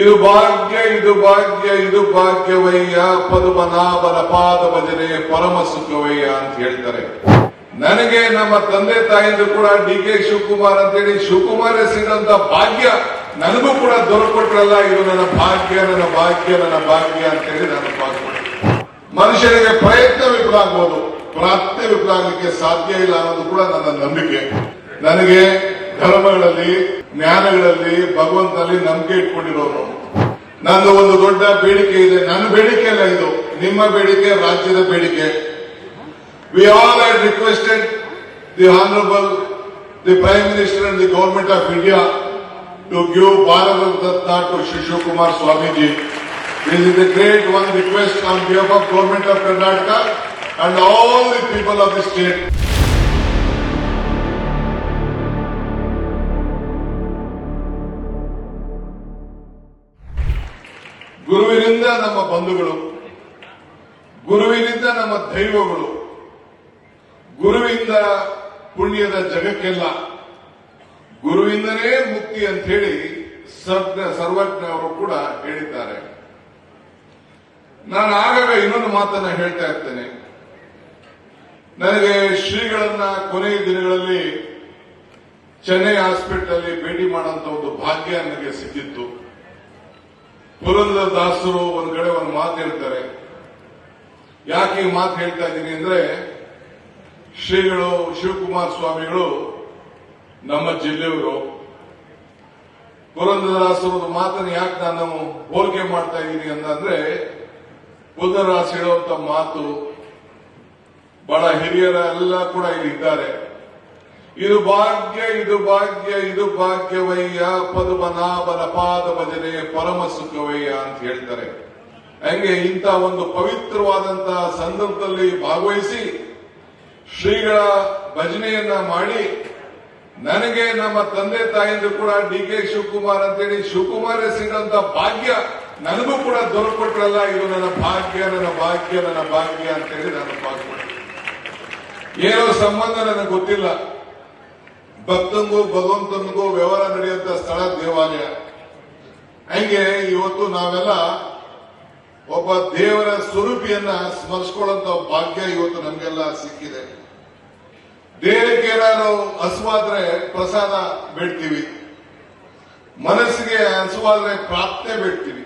ಇದು ಭಾಗ್ಯ ಇದು ಭಾಗ್ಯ, ಇದು ಭಾಗ್ಯವಯ್ಯ. ಪದ್ಮನಾಭನ ಪಾದ ಭಜನೆ ಪರಮ ಸುಖವಯ್ಯ ಅಂತ ಹೇಳ್ತಾರೆ. ನನಗೆ ನಮ್ಮ ತಂದೆ ತಾಯಿದು ಕೂಡ ಡಿ ಕೆ ಶಿವಕುಮಾರ್ ಅಂತೇಳಿ ಶಿವಕುಮಾರ್ ಸಿಗಂತ ಭಾಗ್ಯ ನನಗೂ ಕೂಡ ದೊರಕೊಟ್ರಲ್ಲ. ಇದು ನನ್ನ ಭಾಗ್ಯ ನನ್ನ ಭಾಗ್ಯ ನನ್ನ ಭಾಗ್ಯ ಅಂತೇಳಿ ನಾನು ಭಾಗ್ಯ ಮನುಷ್ಯನಿಗೆ ಪ್ರಯತ್ನ ವಿಫಲ ಆಗ್ಬೋದು ಪ್ರಾರ್ಥನೆ ವಿಫಲ ಆಗ್ಲಿಕ್ಕೆ ಸಾಧ್ಯ ಇಲ್ಲ ಅನ್ನೋದು ಕೂಡ ನನ್ನ ನಂಬಿಕೆ. ನನಗೆ ಧರ್ಮಗಳಲ್ಲಿ ಜ್ಞಾನಗಳಲ್ಲಿ ಭಗವಂತನಲ್ಲಿ ನಂಬಿಕೆ ಇಟ್ಕೊಂಡಿರೋರು. ನನ್ನ ಒಂದು ದೊಡ್ಡ ಬೇಡಿಕೆ ಇದೆ. ನನ್ನ ಬೇಡಿಕೆ ಅಲ್ಲ ಇದು. ನಿಮ್ಮ ಬೇಡಿಕೆ, ರಾಜ್ಯದ ಬೇಡಿಕೆ. We all had requested the honorable the prime minister and the government of India to give Bharat ratna to Shivakumar Swamiji this is the great one request on on of government of Karnataka and all the people of the the ನಮ್ಮ ಬಂಧುಗಳು, ಗುರುವಿನಿಂದ ನಮ್ಮ ದೈವಗಳು, ಗುರುವಿಂದ ಪುಣ್ಯದ ಜಗಕ್ಕೆಲ್ಲ ಗುರುವಿಂದನೇ ಮುಕ್ತಿ ಅಂತ ಹೇಳಿ ಸರ್ವ ಸರ್ವಜ್ಞ ಅವರು ಕೂಡ ಹೇಳಿದ್ದಾರೆ. ನಾನು ಆಗಾಗ ಇನ್ನೊಂದು ಮಾತನ್ನ ಹೇಳ್ತಾ ಇರ್ತೇನೆ. ನನಗೆ ಶ್ರೀಗಳನ್ನ ಕೊನೆಯ ದಿನಗಳಲ್ಲಿ ಚೆನ್ನೈ ಹಾಸ್ಪಿಟಲ್ ಅಲ್ಲಿ ಭೇಟಿ ಮಾಡುವಂತ ಒಂದು ಭಾಗ್ಯ ನನಗೆ ಸಿಕ್ಕಿತ್ತು. ಪುರಂದರ ದಾಸರು ಒಂದ್ ಕಡೆ ಒಂದು ಮಾತು ಹೇಳ್ತಾರೆ. ಯಾಕೆ ಈ ಮಾತು ಹೇಳ್ತಾ ಇದ್ದೀನಿ ಅಂದ್ರೆ, ಶ್ರೀಗಳು, ಶಿವಕುಮಾರ ಸ್ವಾಮಿಗಳು ನಮ್ಮ ಜಿಲ್ಲೆಯವರು. ಪುರಂದರದಾಸರು ಮಾತನ್ನು ಯಾಕೆ ನಾನು ಹೋಲಿಕೆ ಮಾಡ್ತಾ ಇದ್ದೀನಿ ಅಂತಂದ್ರೆ ಪುರಂದರದಾಸ ಹೇಳುವಂತ ಮಾತು ಬಹಳ ಹಿರಿಯರ ಎಲ್ಲ ಕೂಡ ಇಲ್ಲಿ ಇದ್ದಾರೆ. ಇದು ಭಾಗ್ಯ ಇದು ಭಾಗ್ಯ, ಇದು ಭಾಗ್ಯವಯ್ಯ, ಪದ್ಮನಾಭನ ಪಾದ ಭಜನೆ ಪರಮ ಸುಖವಯ್ಯ ಅಂತ ಹೇಳ್ತಾರೆ. ಹಂಗೆ ಇಂಥ ಒಂದು ಪವಿತ್ರವಾದಂತಹ ಸಂದರ್ಭದಲ್ಲಿ ಭಾಗವಹಿಸಿ ಶ್ರೀಗಳ ಭಜನೆಯನ್ನ ಮಾಡಿ ನನಗೆ ನಮ್ಮ ತಂದೆ ತಾಯಿಂದ ಕೂಡ ಡಿ ಕೆ ಶಿವಕುಮಾರ್ ಅಂತೇಳಿ ಶಿವಕುಮಾರ್ ಸಿಗಂತ ಭಾಗ್ಯ ನನಗೂ ಕೂಡ ದೊರಕೊಟ್ರಲ್ಲ, ಇದು ನನ್ನ ಭಾಗ್ಯ ನನ್ನ ಭಾಗ್ಯ ನನ್ನ ಭಾಗ್ಯ ಅಂತೇಳಿ ನಾನು ಭಾಗ್ಯ. ಏನೋ ಸಂಬಂಧ ನನಗೆ ಗೊತ್ತಿಲ್ಲ. ಭಕ್ತಂಗೂ ಭಗವಂತನಿಗೂ ವ್ಯವಹಾರ ನಡೆಯುವಂತ ಸ್ಥಳ ದೇವಾಲಯ. ಹಂಗೆ ಇವತ್ತು ನಾವೆಲ್ಲ ಒಬ್ಬ ದೇವರ ಸ್ವರೂಪಿಯನ್ನ ಸ್ಮರಿಸ್ಕೊಳ್ಳುವಂತ ಭಾಗ್ಯ ಇವತ್ತು ನಮಗೆಲ್ಲ ಸಿಕ್ಕಿದೆ. ದೇಹಕ್ಕೆ ಏನಾದ್ರು ಹಸುವಾದ್ರೆ ಪ್ರಸಾದ ಬಿಡ್ತೀವಿ. ಮನಸ್ಸಿಗೆ ಹಸುವಾದ್ರೆ ಪ್ರಾರ್ಥನೆ ಬಿಡ್ತೀವಿ.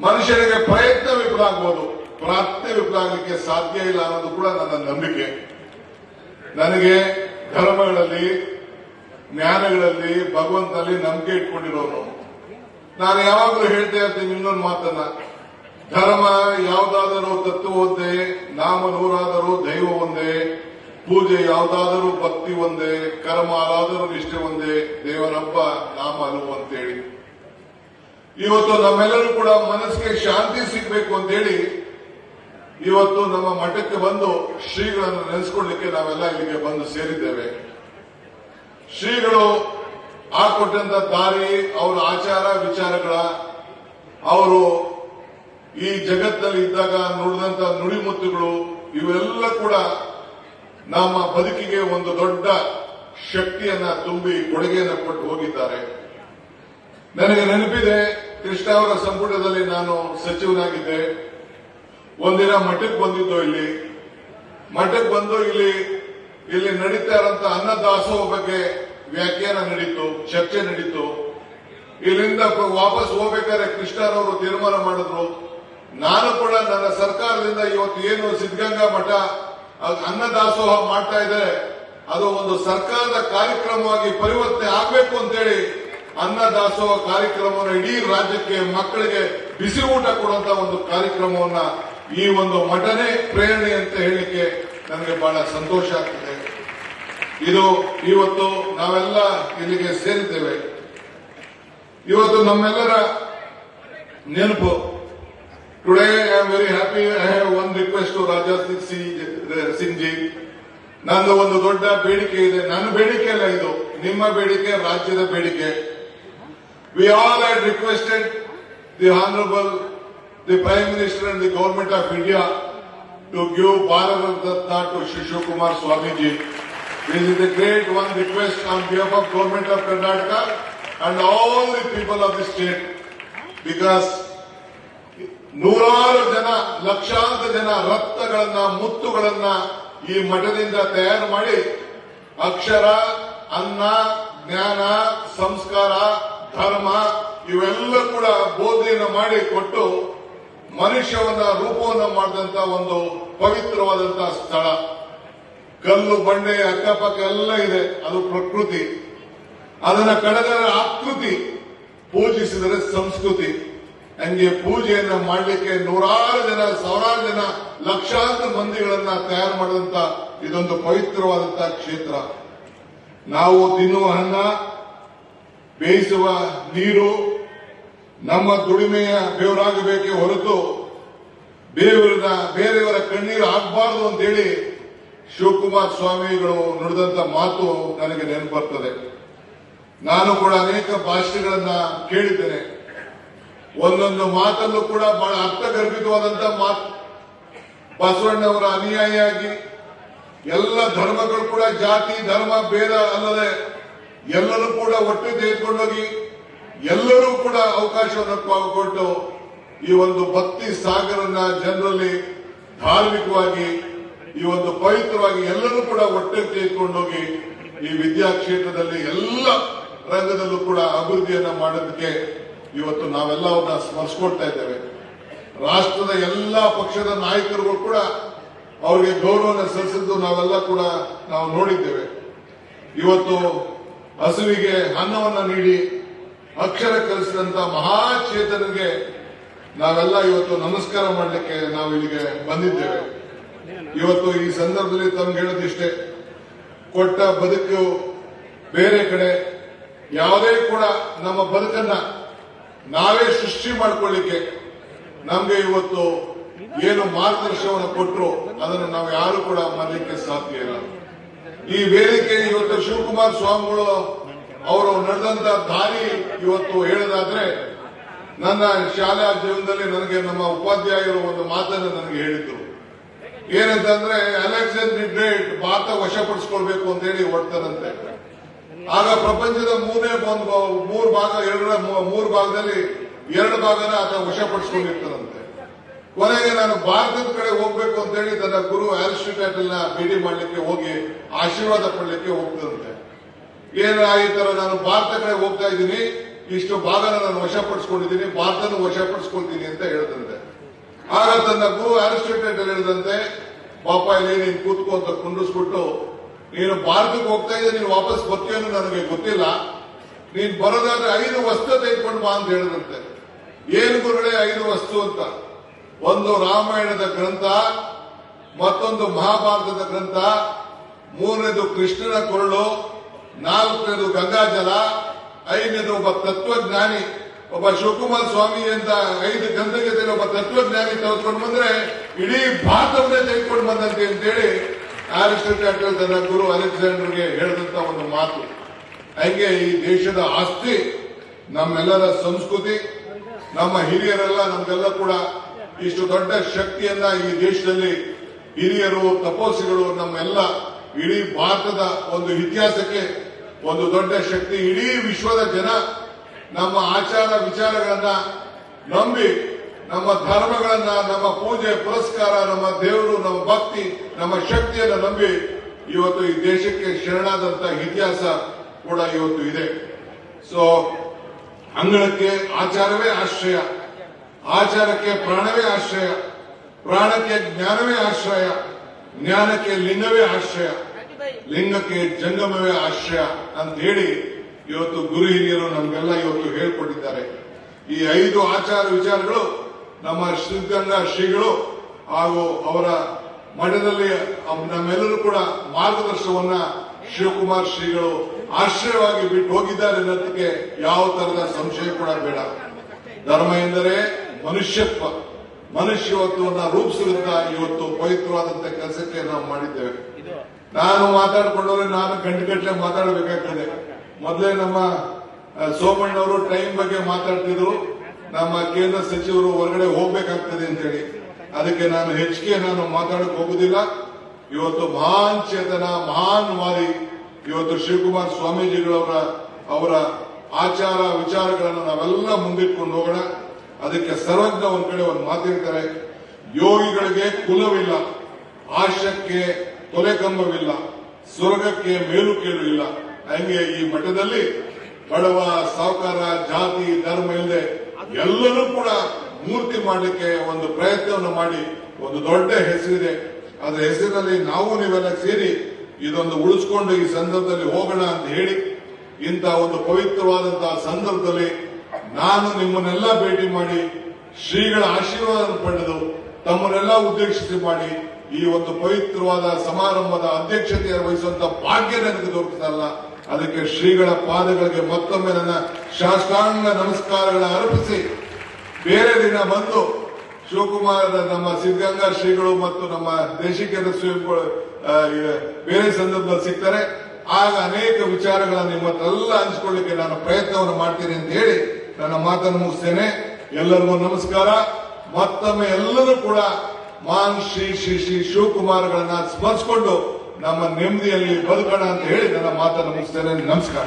ಮನುಷ್ಯನಿಗೆ ಪ್ರಯತ್ನ ವಿಫಲ ಆಗ್ಬೋದು ಪ್ರಾರ್ಥನೆ ವಿಫಲ ಆಗಲಿಕ್ಕೆ ಸಾಧ್ಯ ಇಲ್ಲ ಅನ್ನೋದು ಕೂಡ ನನ್ನ ನಂಬಿಕೆ. ನನಗೆ ಧರ್ಮಗಳಲ್ಲಿ, ಜ್ಞಾನಗಳಲ್ಲಿ ಭಗವಂತನಲ್ಲಿ ನಂಬಿಕೆ ಇಟ್ಕೊಂಡಿರೋರು. ನಾನು ಯಾವಾಗಲೂ ಹೇಳ್ತಾ ಇರ್ತೀನಿ ಇನ್ನೊಂದು ಮಾತನ್ನ. ಧರ್ಮ ಯಾವುದಾದರೂ ತತ್ವ ಒಂದೇ, ನಾಮ ನೂರಾದರೂ ದೈವ ಒಂದೇ, ಪೂಜೆ ಯಾವುದಾದರೂ ಭಕ್ತಿ ಒಂದೇ, ಕರ್ಮ ಆರಾದರೂ ನಿಷ್ಠೆ ಒಂದೇ, ದೇವರಬ್ಬ ನಾಮ ಅನುವು ಅಂತೇಳಿ. ಇವತ್ತು ನಮ್ಮೆಲ್ಲರೂ ಕೂಡ ಮನಸ್ಸಿಗೆ ಶಾಂತಿ ಸಿಗ್ಬೇಕು ಅಂತೇಳಿ ಇವತ್ತು ನಮ್ಮ ಮಠಕ್ಕೆ ಬಂದು ಶ್ರೀಗಳನ್ನು ನೆನೆಸ್ಕೊಳ್ಳಿಕ್ಕೆ ನಾವೆಲ್ಲ ಇಲ್ಲಿಗೆ ಬಂದು ಸೇರಿದ್ದೇವೆ. ಶ್ರೀಗಳು ಹಾಕೊಟ್ಟಂತ ದಾರಿ, ಅವರ ಆಚಾರ, ವಿಚಾರಗಳ, ಅವರು ಈ ಜಗತ್ತಲ್ಲಿ ಇದ್ದಾಗ ನುಡಿದಂತ ನುಡಿಮುತ್ತುಗಳು, ಇವೆಲ್ಲ ಕೂಡ ನಮ್ಮ ಬದುಕಿಗೆ ಒಂದು ದೊಡ್ಡ ಶಕ್ತಿಯನ್ನ ತುಂಬಿ ಕೊಡುಗೆಯನ್ನು ಕೊಟ್ಟು ಹೋಗಿದ್ದಾರೆ. ನನಗೆ ನೆನಪಿದೆ, ಕೃಷ್ಣ ಅವರ ಸಂಪುಟದಲ್ಲಿ ನಾನು ಸಚಿವನಾಗಿದ್ದೆ. ಒಂದಿನ ಮಠಕ್ಕೆ ಬಂದಿದ್ದು ಇಲ್ಲಿ? ಮಠಕ್ಕೆ ಬಂದು ಇಲ್ಲಿ ಇಲ್ಲಿ ನಡೀತಾ ಇರೋಂತ ಅನ್ನದಾಸೋಹ ಬಗ್ಗೆ ವ್ಯಾಖ್ಯಾನ ನಡೀತು, ಚರ್ಚೆ ನಡೀತು. ಇಲ್ಲಿಂದ ವಾಪಸ್ ಹೋಗ್ಬೇಕಾದ್ರೆ ಕೃಷ್ಣರವರು ತೀರ್ಮಾನ ಮಾಡಿದ್ರು. ನಾನು ಕೂಡ ನನ್ನ ಸರ್ಕಾರದಿಂದ ಇವತ್ತು ಏನು ಸಿದ್ಧಗಂಗಾ ಮಠ ಅನ್ನದಾಸೋಹ ಮಾಡ್ತಾ ಇದ್ರೆ ಅದು ಒಂದು ಸರ್ಕಾರದ ಕಾರ್ಯಕ್ರಮವಾಗಿ ಪರಿವರ್ತನೆ ಆಗಬೇಕು ಅಂತೇಳಿ ಅನ್ನದಾಸೋಹ ಕಾರ್ಯಕ್ರಮವನ್ನು ಇಡೀ ರಾಜ್ಯಕ್ಕೆ ಮಕ್ಕಳಿಗೆ ಬಿಸಿ ಊಟ ಕೊಡುವಂತ ಒಂದು ಕಾರ್ಯಕ್ರಮವನ್ನ ಈ ಒಂದು ಮಠನೇ ಪ್ರೇರಣೆ ಅಂತ ಹೇಳಿಕೆ ನನಗೆ ಬಹಳ ಸಂತೋಷ ಆಗ್ತದೆ. ಇದು ಇವತ್ತು ನಾವೆಲ್ಲ ಇಲ್ಲಿಗೆ ಸೇರಿದ್ದೇವೆ. ಇವತ್ತು ನಮ್ಮೆಲ್ಲರ ನೆನಪು. Today I am very happy I have one request to Raja Singh ji ನಂದು ಒಂದು ದೊಡ್ಡ ಬೇಡಿಕೆ ಇದೆ. ನನ್ನ ಬೇಡಿಕೆ ಅಲ್ಲ ಇದು. ನಿಮ್ಮ ಬೇಡಿಕೆ, ರಾಜ್ಯದ ಬೇಡಿಕೆ. We all had requested the honorable the prime minister and the government of india to give bharat ratna to Shishu kumar swamiji this is a great one request on behalf of government of karnataka and all the people of the state because ನೂರಾರು ಜನ ಲಕ್ಷಾಂತರ ಜನ ರತ್ನಗಳನ್ನ ಮುತ್ತುಗಳನ್ನ ಈ ಮಠದಿಂದ ತಯಾರು ಮಾಡಿ ಅಕ್ಷರ ಅನ್ನ ಜ್ಞಾನ ಸಂಸ್ಕಾರ ಧರ್ಮ ಇವೆಲ್ಲ ಕೂಡ ಬೋಧನೆಯನ್ನು ಮಾಡಿ ಕೊಟ್ಟು ಮನುಷ್ಯವನ್ನ ರೂಪವನ್ನು ಮಾಡಿದಂತ ಒಂದು ಪವಿತ್ರವಾದಂತಹ ಸ್ಥಳ. ಕಲ್ಲು, ಬಂಡೆ, ಅಕ್ಕಪಕ್ಕ ಎಲ್ಲ ಇದೆ. ಅದು ಪ್ರಕೃತಿ. ಅದನ್ನ ಕಡೆದರೆ ಆಕೃತಿ ಪೂಜಿಸಿದರೆ ಸಂಸ್ಕೃತಿ. ಹಂಗೆ ಪೂಜೆಯನ್ನ ಮಾಡಲಿಕ್ಕೆ ನೂರಾರು ಜನ, ಸಾವಿರಾರು ಜನ, ಲಕ್ಷಾಂತರ ಮಂದಿಗಳನ್ನ ತಯಾರು ಮಾಡಿದಂತ ಇದೊಂದು ಪವಿತ್ರವಾದಂತಹ ಕ್ಷೇತ್ರ. ನಾವು ತಿನ್ನುವ ಅನ್ನ, ಬೇಯಿಸುವ ನೀರು ನಮ್ಮ ದುಡಿಮೆಯ ಬೆವರಾಗಬೇಕೇ ಹೊರತು ಬೇರೆಯವರ ಬೇರೆಯವರ ಕಣ್ಣೀರು ಆಗಬಾರದು ಅಂತೇಳಿ ಶಿವಕುಮಾರ್ ಸ್ವಾಮಿಗಳು ನುಡಿದಂತ ಮಾತು ನನಗೆ ನೆನಪು ಬರ್ತದೆ ನಾನು ಕೂಡ ಅನೇಕ ಭಾಷೆಗಳನ್ನ ಕೇಳಿದ್ದೇನೆ. ಒಂದೊಂದು ಮಾತಲ್ಲೂ ಕೂಡ ಬಹಳ ಅರ್ಥಗರ್ಭಿತವಾದಂತ ಮಾತು. ಬಸವಣ್ಣವರ ಅನುಯಾಯಿಯಾಗಿ ಎಲ್ಲ ಧರ್ಮಗಳು ಕೂಡ ಜಾತಿ, ಧರ್ಮ, ಭೇದ ಅಲ್ಲದೆ ಎಲ್ಲರೂ ಕೂಡ ಒಟ್ಟು ತೆಗೆದುಕೊಂಡೋಗಿ ಎಲ್ಲರೂ ಕೂಡ ಅವಕಾಶವನ್ನು ಕೊಟ್ಟು ಈ ಒಂದು ಭಕ್ತಿ ಸಾಗರನ್ನ ಜನರಲ್ಲಿ ಧಾರ್ಮಿಕವಾಗಿ, ಈ ಒಂದು ಪವಿತ್ರವಾಗಿ ಎಲ್ಲರೂ ಕೂಡ ಒಟ್ಟಿಗೆ ತೆಗೆದುಕೊಂಡೋಗಿ ಈ ವಿದ್ಯಾ ಕ್ಷೇತ್ರದಲ್ಲಿ ಎಲ್ಲ ರಂಗದಲ್ಲೂ ಕೂಡ ಅಭಿವೃದ್ಧಿಯನ್ನ ಮಾಡೋದಕ್ಕೆ ಇವತ್ತು ನಾವೆಲ್ಲ ಅವ್ರನ್ನ ಸ್ಮರಿಸ್ಕೊಳ್ತಾ ಇದ್ದೇವೆ. ರಾಷ್ಟ್ರದ ಎಲ್ಲ ಪಕ್ಷದ ನಾಯಕರುಗಳು ಕೂಡ ಅವರಿಗೆ ಗೌರವನ ಸಲ್ಲಿಸಿದ್ದು ನಾವೆಲ್ಲ ಕೂಡ ನಾವು ನೋಡಿದ್ದೇವೆ. ಇವತ್ತು ಹಸುವಿಗೆ ಅನ್ನವನ್ನ ನೀಡಿ ಅಕ್ಷರ ಕಲಿಸಿದಂತ ಮಹಾಚೇತನಿಗೆ ನಾವೆಲ್ಲ ಇವತ್ತು ನಮಸ್ಕಾರ ಮಾಡಲಿಕ್ಕೆ ನಾವು ಇಲ್ಲಿಗೆ ಬಂದಿದ್ದೇವೆ. ಇವತ್ತು ಈ ಸಂದರ್ಭದಲ್ಲಿ ತಮ್ಗೆ ಹೇಳೋದಿಷ್ಟೇ ಕೊಟ್ಟ ಬದುಕು ಬೇರೆ ಕಡೆ, ಯಾವುದೇ ಕೂಡ ನಮ್ಮ ಬದುಕನ್ನ ನಾವೇ ಸೃಷ್ಟಿ ಮಾಡಿಕೊಳ್ಳಿಕ್ಕೆ ನಮ್ಗೆ ಇವತ್ತು ಏನು ಮಾರ್ಗದರ್ಶನವನ್ನು ಕೊಟ್ಟರು ಅದನ್ನು ನಾವು ಯಾರು ಕೂಡ ಮಾಡಲಿಕ್ಕೆ ಸಾಧ್ಯ ಇಲ್ಲ. ಈ ವೇದಿಕೆ ಇವತ್ತು ಶಿವಕುಮಾರ್ ಸ್ವಾಮಿಗಳು ಅವರು ನಡೆದಂತ ದಾರಿ ಇವತ್ತು ಹೇಳೋದಾದ್ರೆ, ನನ್ನ ಶಾಲಾ ಜೀವನದಲ್ಲಿ ನನಗೆ ನಮ್ಮ ಉಪಾಧ್ಯಾಯರು ಒಂದು ಮಾತನ್ನು ನನಗೆ ಹೇಳಿದ್ರು. ಏನಂತಂದ್ರೆ ದಿ ಗ್ರೇಟ್, ಭಾರತ ವಶಪಡಿಸ್ಕೊಳ್ಬೇಕು ಅಂತ ಹೇಳಿ ಹೊಡ್ತಾರಂತೆ ಆಗ ಪ್ರಪಂಚದ ಮೂರನೇ ಒಂದು ಮೂರು ಭಾಗ, ಎರಡರ ಮೂರು ಭಾಗದಲ್ಲಿ ಎರಡು ಭಾಗನ ಆತ ವಶಪಡಿಸ್ಕೊಂಡಿರ್ತಾರಂತೆ ಕೊನೆಗೆ ನಾನು ಭಾರತದ ಕಡೆ ಹೋಗ್ಬೇಕು ಅಂತ ಹೇಳಿ ತನ್ನ ಗುರು ಆಲ್ಸ್ಟಿಟ್ಯಾಟ್ ಭೇಟಿ ಮಾಡಲಿಕ್ಕೆ ಹೋಗಿ, ಆಶೀರ್ವಾದ ಪಡಲಿಕ್ಕೆ ಹೋಗ್ತದಂತೆ ಏನು ಈ ತರ ನಾನು ಭಾರತ ಕಡೆ ಹೋಗ್ತಾ ಇದ್ದೀನಿ. ಇಷ್ಟು ಭಾಗನ ನಾನು ವಶಪಡಿಸ್ಕೊಂಡಿದ್ದೀನಿ. ಭಾರತನ ವಶಪಡಿಸ್ಕೊಳ್ತೀನಿ ಅಂತ ಹೇಳ್ತಂತೆ ಆಗ ತನ್ನ ಗುರು ಅರಿಸ್ಟೇಟ್ ಹೇಳಿದಂತೆ, ಪಾಪ, ಇಲ್ಲಿ ನೀನು ಕೂತ್ಕೋ ಅಂತ ಕುಂಡಿಸ್ಬಿಟ್ಟು ನೀನು ಭಾರತಕ್ಕೆ ಹೋಗ್ತಾ ಇದ್ದೀನಿ ನೀನು ವಾಪಸ್ ಬರ್ತೀಯನ್ನು ನನಗೆ ಗೊತ್ತಿಲ್ಲ. ನೀನ್ ಬರೋದಾದ್ರೆ ಐದು ವಸ್ತು ತೆಗೆದುಕೊಂಡು ಬಾ ಅಂತ ಹೇಳಿದಂತೆ. ಏನು ಗುರುಗಳೇ, ಐದು ವಸ್ತು ಅಂತ? ಒಂದು ರಾಮಾಯಣದ ಗ್ರಂಥ, ಮತ್ತೊಂದು ಮಹಾಭಾರತದ ಗ್ರಂಥ, ಮೂರನೇದು ಕೃಷ್ಣನ ಕೊರಳು ನಾಲ್ಕನೇದು ಗಂಗಾಜಲ ಐದನೇದು ಒಬ್ಬ ತತ್ವಜ್ಞಾನಿ, ಒಬ್ಬ ಶಿವಕುಮಾರ್ ಸ್ವಾಮಿ ಅಂತ ಐದು ಗ್ರಂಥಗತಿಯಲ್ಲಿ ಒಬ್ಬ ತತ್ವಜ್ಞಾನಿ ತೆಗೆದುಕೊಂಡು ಬಂದ್ರೆ ಇಡೀ ಭಾರತವನ್ನೇ ತೆಗೆದುಕೊಂಡು ಬಂದಂತೆ ಅಂತೇಳಿ ಆರಿಸ್ಟೋಟಾಟಲ್ ತನ್ನ ಗುರು ಅಲೆಕ್ಸಾಂಡರ್ಗೆ ಹೇಳಿದಂತ ಒಂದು ಮಾತು. ಹಂಗೆ ಈ ದೇಶದ ಆಸ್ತಿ, ನಮ್ಮೆಲ್ಲರ ಸಂಸ್ಕೃತಿ, ನಮ್ಮ ಹಿರಿಯರೆಲ್ಲ, ನಮ್ಗೆಲ್ಲ ಕೂಡ ಇಷ್ಟು ದೊಡ್ಡ ಶಕ್ತಿಯನ್ನ ಈ ದೇಶದಲ್ಲಿ ಹಿರಿಯರು, ತಪೋಸಿಗಳು, ನಮ್ಮೆಲ್ಲ ಇಡೀ ಭಾರತದ ಒಂದು ಇತಿಹಾಸಕ್ಕೆ ಒಂದು ದೊಡ್ಡ ಶಕ್ತಿ ಇಡೀ ವಿಶ್ವದ ಜನ ನಮ್ಮ ಆಚಾರ ವಿಚಾರಗಳನ್ನ ನಂಬಿ, ನಮ್ಮ ಧರ್ಮಗಳನ್ನ, ನಮ್ಮ ಪೂಜೆ, ಪುರಸ್ಕಾರ, ನಮ್ಮ ದೇವರು, ನಮ್ಮ ಭಕ್ತಿ, ನಮ್ಮ ಶಕ್ತಿಯನ್ನು ನಂಬಿ ಇವತ್ತು ಈ ದೇಶಕ್ಕೆ ಶರಣಾದಂತ ಇತಿಹಾಸ ಕೂಡ ಇವತ್ತು ಇದೆ. ಸೊ ಅಂಗಳಕ್ಕೆ ಆಚಾರವೇ ಆಶ್ರಯ, ಆಚಾರಕ್ಕೆ ಪ್ರಾಣವೇ ಆಶ್ರಯ, ಪ್ರಾಣಕ್ಕೆ ಜ್ಞಾನವೇ ಆಶ್ರಯ, ಜ್ಞಾನಕ್ಕೆ ಲಿಂಗವೇ ಆಶ್ರಯ. ಲಿಂಗಕ್ಕೆ ಜಂಗಮವೇ ಆಶ್ರಯ ಅಂತ ಹೇಳಿ ಇವತ್ತು ಗುರು ಹಿರಿಯರು ನಮಗೆಲ್ಲ ಇವತ್ತು ಹೇಳ್ಕೊಟ್ಟಿದ್ದಾರೆ. ಈ ಐದು ಆಚಾರ ವಿಚಾರಗಳು ನಮ್ಮ ಸಿದ್ಧಗಂಗಾ ಶ್ರೀಗಳು ಹಾಗೂ ಅವರ ಮಠದಲ್ಲಿ ನಮ್ಮೆಲ್ಲರೂ ಕೂಡ ಮಾರ್ಗದರ್ಶನವನ್ನ ಶಿವಕುಮಾರ್ ಶ್ರೀಗಳು ಆಶ್ರಯವಾಗಿ ಬಿಟ್ಟು ಹೋಗಿದ್ದಾರೆ ಅನ್ನೋದಕ್ಕೆ ಯಾವ ತರದ ಸಂಶಯ ಕೂಡ ಬೇಡ. ಧರ್ಮ ಎಂದರೆ ಮನುಷ್ಯತ್ವ. ಮನುಷ್ಯತ್ವವನ್ನ ರೂಪಿಸುವಂತ ಇವತ್ತು ಪವಿತ್ರವಾದಂತಹ ಕೆಲಸಕ್ಕೆ ನಾವು ಮಾಡಿದ್ದೇವೆ. ನಾನು ಮಾತಾಡ್ಕೊಂಡವ್ರೆ ನಾನು ಗಂಟೆಗಟ್ಟಲೆ ಮಾತಾಡಬೇಕಾಗ್ತದೆ. ಮೊದಲೇ ನಮ್ಮ ಸೋಮಣ್ಣವರು ಟೈಮ್ ಬಗ್ಗೆ ಮಾತಾಡ್ತಿದ್ರು. ನಮ್ಮ ಕೇಂದ್ರ ಸಚಿವರು ಹೊರಗಡೆ ಹೋಗ್ಬೇಕಾಗ್ತದೆ ಅಂತ ಹೇಳಿ ಅದಕ್ಕೆ ನಾನು ಹೆಚ್ಚಿಗೆ ನಾನು ಮಾತಾಡಕ್ ಹೋಗುದಿಲ್ಲ. ಇವತ್ತು ಮಹಾನ್ ಚೇತನ, ಮಹಾನ್ ವಾರಿ ಇವತ್ತು ಶಿವಕುಮಾರ್ ಸ್ವಾಮೀಜಿಗಳವರ, ಅವರ ಆಚಾರ ವಿಚಾರಗಳನ್ನು ನಾವೆಲ್ಲ ಮುಂದಿಟ್ಕೊಂಡು ಹೋಗೋಣ. ಅದಕ್ಕೆ ಸರ್ವಜ್ಞ ಒಂದ್ ಕಡೆ ಒಂದು ಮಾತಿರ್ತಾರೆ. ಯೋಗಿಗಳಿಗೆ ಕುಲವಿಲ್ಲ. ಆಶಕ್ಕೆ ತೊಲೆಕಂಬವಿಲ್ಲ ಸ್ವರ್ಗಕ್ಕೆ ಮೇಲು ಕೇಳು ಇಲ್ಲ ಹಂಗೆ ಈ ಮಠದಲ್ಲಿ ಬಡವ ಸಾವುಕಾರ, ಜಾತಿ, ಧರ್ಮ ಇಲ್ಲದೆ ಎಲ್ಲರೂ ಕೂಡ ಮೂರ್ತಿ ಮಾಡಲಿಕ್ಕೆ ಒಂದು ಪ್ರಯತ್ನವನ್ನು ಮಾಡಿ ಒಂದು ದೊಡ್ಡ ಹೆಸರಿದೆ. ಅದರ ಹೆಸರಿನಲ್ಲಿ ನಾವು ನೀವೆಲ್ಲ ಸೇರಿ ಇದೊಂದು ಉಳಿಸ್ಕೊಂಡು ಈ ಸಂದರ್ಭದಲ್ಲಿ ಹೋಗೋಣ ಅಂತ ಹೇಳಿ ಇಂತಹ ಒಂದು ಪವಿತ್ರವಾದಂತಹ ಸಂದರ್ಭದಲ್ಲಿ ನಾನು ನಿಮ್ಮನ್ನೆಲ್ಲ ಭೇಟಿ ಮಾಡಿ ಶ್ರೀಗಳ ಆಶೀರ್ವಾದ ಪಡೆದು ತಮ್ಮನ್ನೆಲ್ಲ ಉದ್ದೇಶಿಸಿ ಮಾಡಿ ಈ ಒಂದು ಪವಿತ್ರವಾದ ಸಮಾರಂಭದ ಅಧ್ಯಕ್ಷತೆಯನ್ನು ವಹಿಸುವಂತ ಭಾಗ್ಯ ನನಗೆ ದೊರಕುತ್ತಲ್ಲ ಅದಕ್ಕೆ ಶ್ರೀಗಳ ಪಾದಗಳಿಗೆ ಮತ್ತೊಮ್ಮೆ ನನ್ನ ಶಾಸ್ತ್ರಾಂಗ ನಮಸ್ಕಾರಗಳ ಅರ್ಪಿಸಿ, ಬೇರೆ ದಿನ ಬಂದು ಶಿವಕುಮಾರ ನಮ್ಮ ಸಿದ್ಧಗಂಗಾ ಶ್ರೀಗಳು ಮತ್ತು ನಮ್ಮ ದೇಶಿಕೇಂದ್ರ ಶ್ರೀಗಳು ಬೇರೆ ಸಂದರ್ಭದಲ್ಲಿ ಸಿಗ್ತಾರೆ. ಆಗ ಅನೇಕ ವಿಚಾರಗಳನ್ನು ನಿಮ್ಮತ್ತೆಲ್ಲ ಹಂಚಿಕೊಳ್ಳಿಕ್ಕೆ ನಾನು ಪ್ರಯತ್ನವನ್ನು ಮಾಡ್ತೀನಿ ಅಂತ ಹೇಳಿ ನನ್ನ ಮಾತನ್ನು ಮುಗಿಸ್ತೇನೆ. ಎಲ್ಲರಿಗೂ ನಮಸ್ಕಾರ. ಮತ್ತೊಮ್ಮೆ ಎಲ್ಲರೂ ಕೂಡ ಮಾನ್ ಶ್ರೀ ಶ್ರೀ ಶ್ರೀ ಶಿವಕುಮಾರ್ಗಳನ್ನ ಸ್ಮರಿಸಿಕೊಂಡು ನಮ್ಮ ನೆಮ್ಮದಿಯಲ್ಲಿ ಬದುಕೋಣ ಅಂತ ಹೇಳಿ ನನ್ನ ಮಾತನ್ನು ಮುಗಿಸ್ತೇನೆ. ನಮಸ್ಕಾರ.